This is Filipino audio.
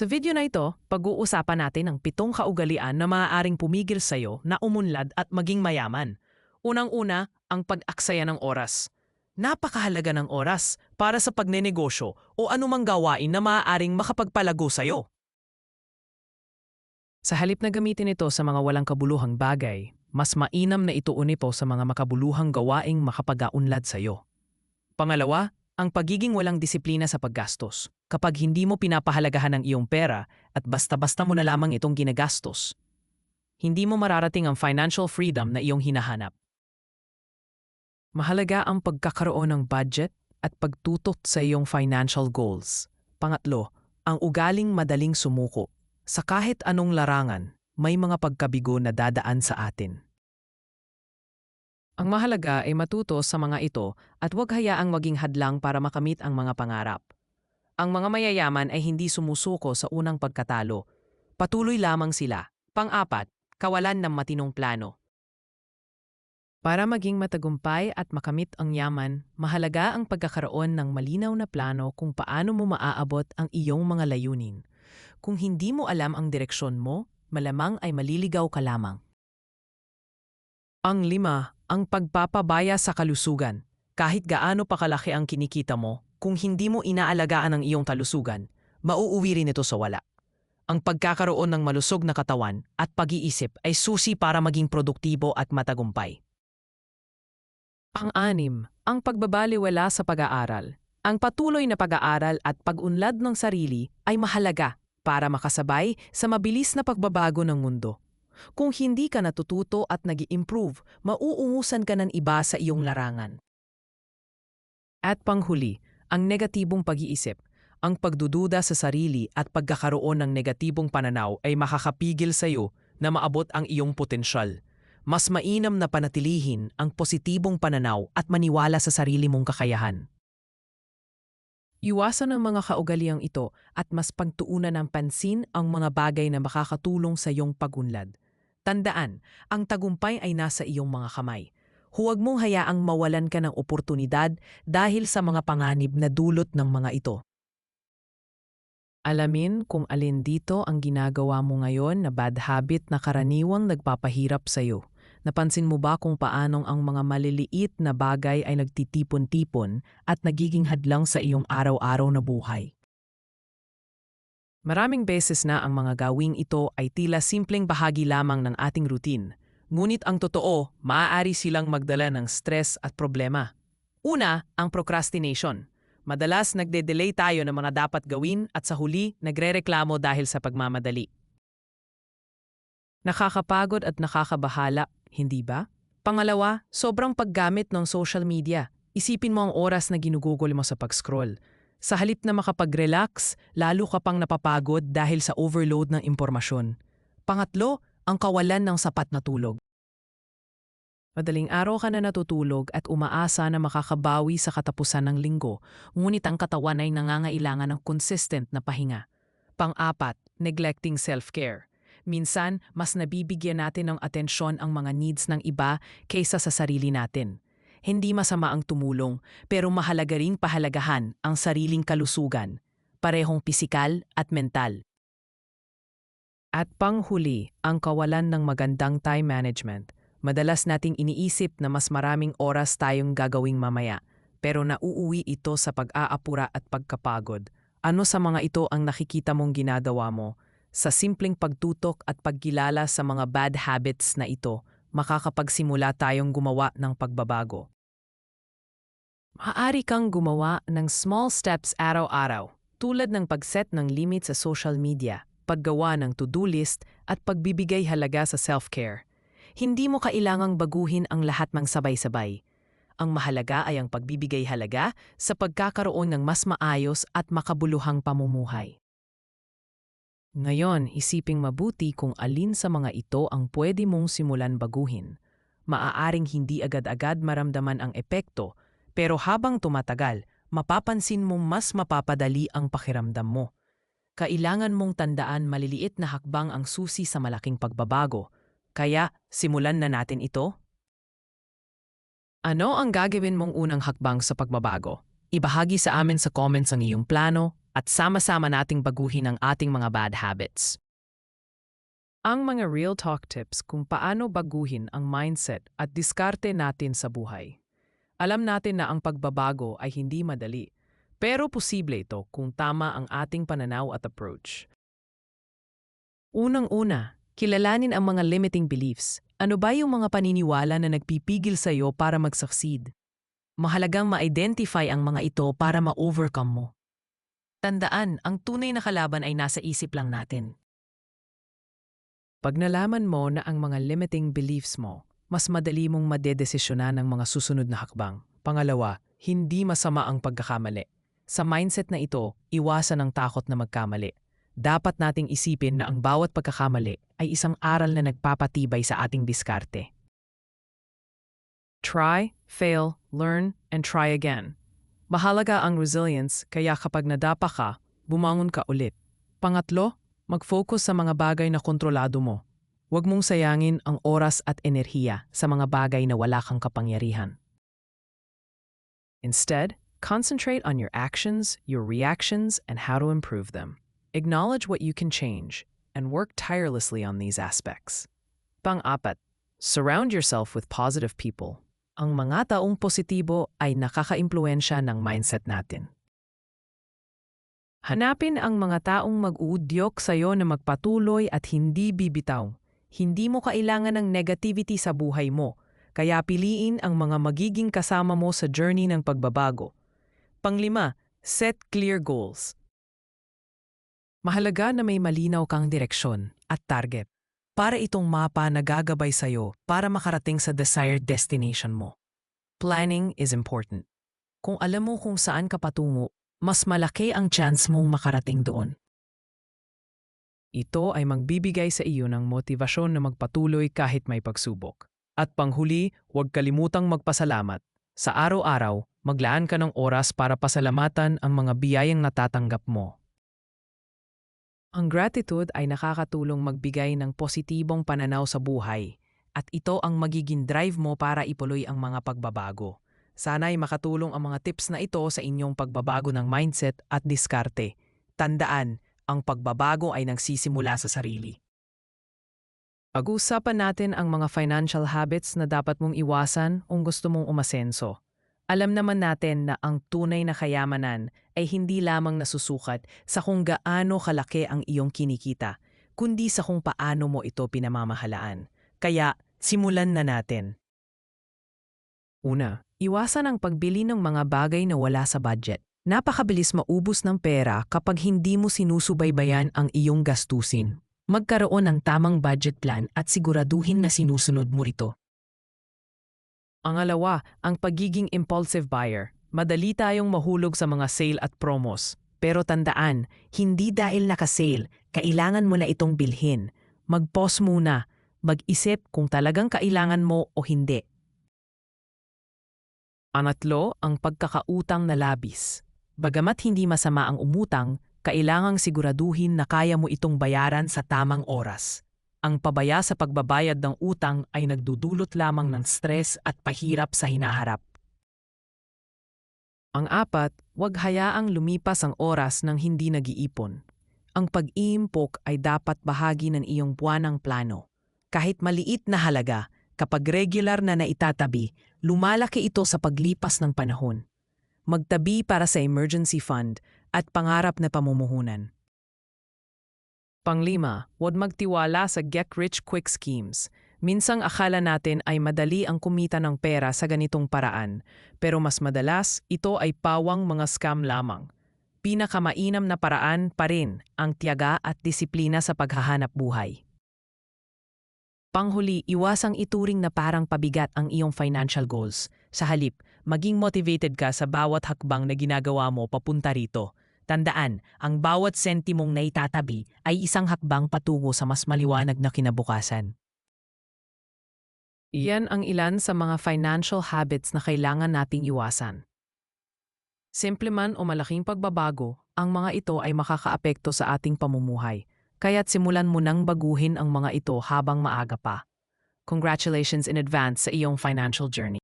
Sa video na ito, pag-uusapan natin ang pitong kaugalian na maaaring pumigil sa'yo na umunlad at maging mayaman. Unang-una, ang pag-aksaya ng oras. Napakahalaga ng oras para sa pagnenegosyo o anumang gawain na maaaring makapagpalago sa'yo. Sa halip na gamitin ito sa mga walang kabuluhang bagay, mas mainam na ituon ito sa mga makabuluhang gawaing makapag-aunlad sa'yo. Pangalawa, ang pagiging walang disiplina sa paggastos. Kapag hindi mo pinapahalagahan ang iyong pera at basta-basta mo na lamang itong ginagastos, hindi mo mararating ang financial freedom na iyong hinahanap. Mahalaga ang pagkakaroon ng budget at pagtutot sa iyong financial goals. Pangatlo, ang ugaling madaling sumuko. Sa kahit anong larangan, may mga pagkabigo na dadaan sa atin. Ang mahalaga ay matuto sa mga ito at huwag hayaang maging hadlang para makamit ang mga pangarap. Ang mga mayayaman ay hindi sumusuko sa unang pagkatalo. Patuloy lamang sila. Pang-apat, kawalan ng matinong plano. Para maging matagumpay at makamit ang yaman, mahalaga ang pagkakaroon ng malinaw na plano kung paano mo maaabot ang iyong mga layunin. Kung hindi mo alam ang direksyon mo, malamang ay maliligaw ka lamang. Ang lima, ang pagpapabaya sa kalusugan. Kahit gaano pa kalaki ang kinikita mo, kung hindi mo inaalagaan ang iyong kalusugan, mauuwi rin ito sa wala. Ang pagkakaroon ng malusog na katawan at pag-iisip ay susi para maging produktibo at matagumpay. Ang anim, ang pagbabaliwala sa pag-aaral. Ang patuloy na pag-aaral at pag-unlad ng sarili ay mahalaga para makasabay sa mabilis na pagbabago ng mundo. Kung hindi ka natututo at nag improve mauungusan ka ng iba sa iyong larangan. At panghuli, ang negatibong pag-iisip. Ang pagdududa sa sarili at pagkakaroon ng negatibong pananaw ay makakapigil sa iyo na maabot ang iyong potensyal. Mas mainam na panatilihin ang positibong pananaw at maniwala sa sarili mong kakayahan. Iwasan ang mga kaugaliang ito at mas pagtuunan ng pansin ang mga bagay na makakatulong sa iyong pagunlad. Tandaan, ang tagumpay ay nasa iyong mga kamay. Huwag mong hayaang mawalan ka ng oportunidad dahil sa mga panganib na dulot ng mga ito. Alamin kung alin dito ang ginagawa mo ngayon na bad habit na karaniwang nagpapahirap sa iyo. Napansin mo ba kung paanong ang mga maliliit na bagay ay nagtitipon-tipon at nagiging hadlang sa iyong araw-araw na buhay? Maraming beses na ang mga gawing ito ay tila simpleng bahagi lamang ng ating routine. Ngunit ang totoo, maaari silang magdala ng stress at problema. Una, ang procrastination. Madalas nagde-delay tayo ng mga dapat gawin at sa huli, nagrereklamo dahil sa pagmamadali. Nakakapagod at nakakabahala, hindi ba? Pangalawa, sobrang paggamit ng social media. Isipin mo ang oras na ginugugol mo sa pag-scroll. Sa halip na makapag-relax, lalo ka pang napapagod dahil sa overload ng impormasyon. Pangatlo, ang kawalan ng sapat na tulog. Madaling araw ka na natutulog at umaasa na makakabawi sa katapusan ng linggo, ngunit ang katawan ay nangangailangan ng consistent na pahinga. Pang-apat, neglecting self-care. Minsan, mas nabibigyan natin ng atensyon ang mga needs ng iba kaysa sa sarili natin. Hindi masama ang tumulong, pero mahalaga ring pahalagahan ang sariling kalusugan, parehong pisikal at mental. At panghuli, ang kawalan ng magandang time management. Madalas nating iniisip na mas maraming oras tayong gagawing mamaya, pero nauuwi ito sa pag-aapura at pagkapagod. Ano sa mga ito ang nakikita mong ginagawa mo? Sa simpleng pagtutok at pagkilala sa mga bad habits na ito, makakapagsimula tayong gumawa ng pagbabago. Maaari kang gumawa ng small steps araw-araw tulad ng pag-set ng limit sa social media, paggawa ng to-do list at pagbibigay halaga sa self-care. Hindi mo kailangang baguhin ang lahat ng sabay-sabay. Ang mahalaga ay ang pagbibigay halaga sa pagkakaroon ng mas maayos at makabuluhang pamumuhay. Ngayon, isiping mabuti kung alin sa mga ito ang pwede mong simulan baguhin. Maaaring hindi agad-agad maramdaman ang epekto, pero habang tumatagal, mapapansin mong mas mapapadali ang pakiramdam mo. Kailangan mong tandaan maliliit na hakbang ang susi sa malaking pagbabago. Kaya, simulan na natin ito? Ano ang gagawin mong unang hakbang sa pagbabago? Ibahagi sa amin sa comments ang iyong plano, at sama-sama nating baguhin ang ating mga bad habits. Ang mga real talk tips kung paano baguhin ang mindset at diskarte natin sa buhay. Alam natin na ang pagbabago ay hindi madali, pero posible ito kung tama ang ating pananaw at approach. Unang-una, kilalanin ang mga limiting beliefs. Ano ba yung mga paniniwala na nagpipigil sa iyo para mag-succeed? Mahalagang ma-identify ang mga ito para ma-overcome mo. Tandaan, ang tunay na kalaban ay nasa isip lang natin. Pag nalaman mo na ang mga limiting beliefs mo, mas madali mong madedesisyonan ang mga susunod na hakbang. Pangalawa, hindi masama ang pagkakamali. Sa mindset na ito, iwasan ang takot na magkamali. Dapat nating isipin na ang bawat pagkakamali ay isang aral na nagpapatibay sa ating diskarte. Try, fail, learn, and try again. Mahalaga ang resilience kaya kapag nadapa ka, bumangon ka ulit. Pangatlo, mag-focus sa mga bagay na kontrolado mo. Huwag mong sayangin ang oras at enerhiya sa mga bagay na wala kang kapangyarihan. Instead, concentrate on your actions, your reactions, and how to improve them. Acknowledge what you can change and work tirelessly on these aspects. Pang-apat, surround yourself with positive people. Ang mga taong positibo ay nakaka-impluensya ng mindset natin. Hanapin ang mga taong mag-uudyok sa iyo na magpatuloy at hindi bibitaw. Hindi mo kailangan ng negativity sa buhay mo, kaya piliin ang mga magiging kasama mo sa journey ng pagbabago. Panglima, set clear goals. Mahalaga na may malinaw kang direksyon at target para itong mapa na gagabay sa iyo para makarating sa desired destination mo. Planning is important. Kung alam mo kung saan ka patungo, mas malaki ang chance mong makarating doon. Ito ay magbibigay sa iyo ng motibasyon na magpatuloy kahit may pagsubok. At panghuli, huwag kalimutang magpasalamat. Sa araw-araw, maglaan ka ng oras para pasalamatan ang mga biyayang natatanggap mo. Ang gratitude ay nakakatulong magbigay ng positibong pananaw sa buhay at ito ang magiging drive mo para ipuloy ang mga pagbabago. Sana'y makatulong ang mga tips na ito sa inyong pagbabago ng mindset at diskarte. Tandaan, ang pagbabago ay nagsisimula sa sarili. Pag-usapan natin ang mga financial habits na dapat mong iwasan kung gusto mong umasenso. Alam naman natin na ang tunay na kayamanan ay hindi lamang nasusukat sa kung gaano kalaki ang iyong kinikita, kundi sa kung paano mo ito pinamamahalaan. Kaya, simulan na natin. Una, Iwasan ang pagbili ng mga bagay na wala sa budget. Napakabilis maubos ng pera kapag hindi mo sinusubaybayan ang iyong gastusin. Magkaroon ng tamang budget plan at siguraduhin na sinusunod mo ito. Ang alawa, ang pagiging impulsive buyer. Madali tayong mahulog sa mga sale at promos. Pero tandaan, hindi dahil naka-sale, kailangan mo na itong bilhin. Mag-pause muna. Mag-isip kung talagang kailangan mo o hindi. Pangatlo, ang pagkakautang na labis. Bagamat hindi masama ang umutang, kailangang siguraduhin na kaya mo itong bayaran sa tamang oras. Ang pabaya sa pagbabayad ng utang ay nagdudulot lamang ng stress at pahirap sa hinaharap. Ang apat, huwag hayaang lumipas ang oras ng hindi nag-iipon. Ang pag-iimpok ay dapat bahagi ng iyong buwanang plano. Kahit maliit na halaga, kapag regular na naitatabi, lumalaki ito sa paglipas ng panahon. Magtabi para sa emergency fund at pangarap na pamumuhunan. Panglima, huwag magtiwala sa get-rich-quick schemes. Minsang akala natin ay madali ang kumita ng pera sa ganitong paraan, pero mas madalas ito ay pawang mga scam lamang. Pinakamainam na paraan pa rin ang tiyaga at disiplina sa paghahanap buhay. Panghuli, iwasang ituring na parang pabigat ang iyong financial goals. Sa halip, maging motivated ka sa bawat hakbang na ginagawa mo papunta rito. Tandaan, ang bawat sentimong naitatabi ay isang hakbang patungo sa mas maliwanag na kinabukasan. Iyan ang ilan sa mga financial habits na kailangan nating iwasan. Simple man o malaking pagbabago, ang mga ito ay makakaapekto sa ating pamumuhay kaya't simulan mo nang baguhin ang mga ito habang maaga pa. Congratulations in advance sa iyong financial journey.